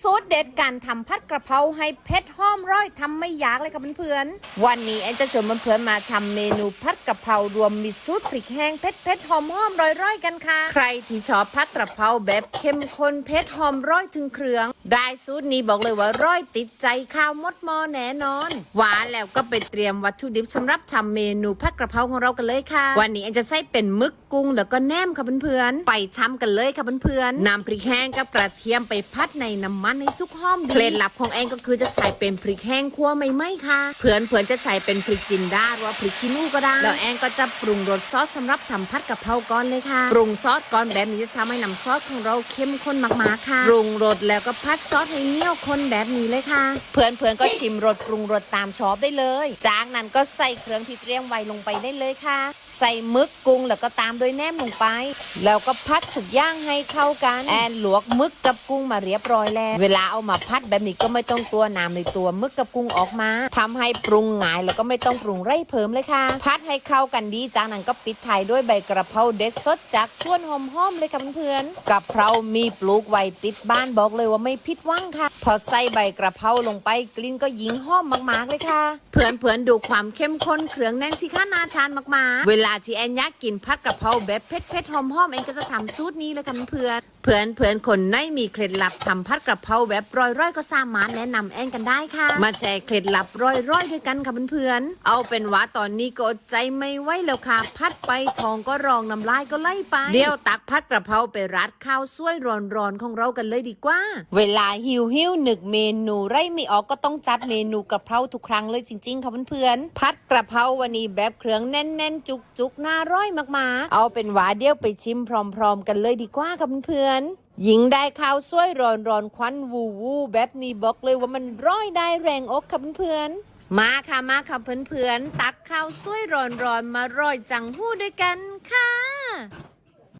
สูตรเด็ดการทำผัดกระเพราให้เผ็ดหอมร้อยทำไม่ยากเลยค่ะเพื่อนๆ วันนี้แอนจะชวนเพื่อนๆมาทำเมนูผัดกระเพรารวมมีสูตรพริกแห้งเผ็ดเผ็ดหอมหอมร้อยร้อยกันค่ะ ใครที่ชอบผัดกระเพราแบบเข้มข้นเผ็ดหอมร้อยถึงเครื่อง ได้สูตรนี้บอกเลยว่าร้อยติดใจข้าวมดมอแน่นอนหวานแล้วก็ไปเตรียมวัตถุดิบสำหรับทำเมนูผัดกระเพราของเรากันเลยค่ะ วันนี้แอนจะใส่เป็นมึกกุ้งแล้วก็แหนมค่ะเพื่อนๆ ไปทำกันเลยค่ะเพื่อนๆนำพริกแห้งกับกระเทียมไปพัดในน้ำมันให้สุกหอมดีเคล็ดลับของแอนก็คือจะใส่เป็นพริกแห้งคั่วไม่ไหมค่ะเพื่อนเพื่อนๆจะใส่เป็นพริกจินดาหรือว่าพริกขี้นูก็ได้ แล้วแอนก็จะปรุงรสซอสสำหรับทำผัดกะเพราก่อนเลยค่ะ ปรุงซอสก่อนแบบนี้จะทำให้น้ำซอสของเราเข้มข้นมากๆค่ะ ปรุงรสแล้วก็พัดซอสให้เหนียวข้นแบบนี้เลยค่ะ เพื่อนเพื่อนๆก็ชิมรสปรุงรสตามชอบได้เลย จากนั้นก็ใส่เครื่องที่เตรียมไว้ลงไปได้เลยค่ะ ใส่มึกกุ้งแล้วก็ตามโดยแนมลงไป แล้วก็พัดทุกย่างให้เข้ากัน แอนลวกมึกกับกุ้งมาเรียบร้อยแล้วเวลาเอามาพัดแบบนี้ก็ไม่ต้องกลัวน้ำในตัวมึกกับกุ้งออกมาทำให้ปรุงง่ายแล้วก็ไม่ต้องปรุงไร่เพิ่มเลยค่ะ พัดให้เข้ากันดีจากนั้นก็ปิดท้ายด้วยใบกระเพราเด็ดสดจากส่วนหอมๆเลยค่ะเพื่อนๆกะเพรามีปลูกไว้ติดบ้านบอกเลยว่าไม่ผิดหวังค่ะ พอใส่ใบกระเพราลงไปกลิ่นก็ยิงหอมมากๆเลยค่ะ เพื่อนๆดูความเข้มข้นเครื่องแน่นสิคะนาทานมากๆ เวลาที่แอนยากกินผัดกระเพราแบบเผ็ดๆหอมๆเองก็จะทำสูตรนี้เลยค่ะเพื่อนเพื่อนเพื่อนคนไหนมีเคล็ดลับทำผัดกระเพราแบบร้อยๆก็สามารถแนะนำแอนกันได้ค่ะ มาแชร์เคล็ดลับร้อยๆด้วยกันค่ะเพื่อนๆเอาเป็นว่าตอนนี้ก็อดใจไม่ไหวแล้วค่ะ พัดไปทองก็รองน้ำลายก็ไล่ไป เดี๋ยวตักผัดกระเพราไปรัดข้าวสวยร้อนๆของเรากันเลยดีกว่า เวลาหิวหิวๆนึกเมนูไรไม่ออกก็ต้องจัดเมนูกระเพราทุกครั้งเลยจริง ๆค่ะเพื่อนๆผัดกระเพราวันนี้แบบเครื่องแน่นๆ จุกๆน่าร่อยมากๆ เอาเป็นว่าเดี๋ยวไปชิมพร้อม ๆ กันเลยดีกว่าค่ะเพื่อนๆหญิงได้ข้าวสวยร้อนร้อนควันวูวูแบบนี้บอกเลยว่ามันร้อยได้แรงอกค่ะเพื่อนๆมาค่ะมาค่ะเพื่อนๆตักข้าวสวยร้อนร้อนมาร้อยจังหู้ด้วยกันค่ะ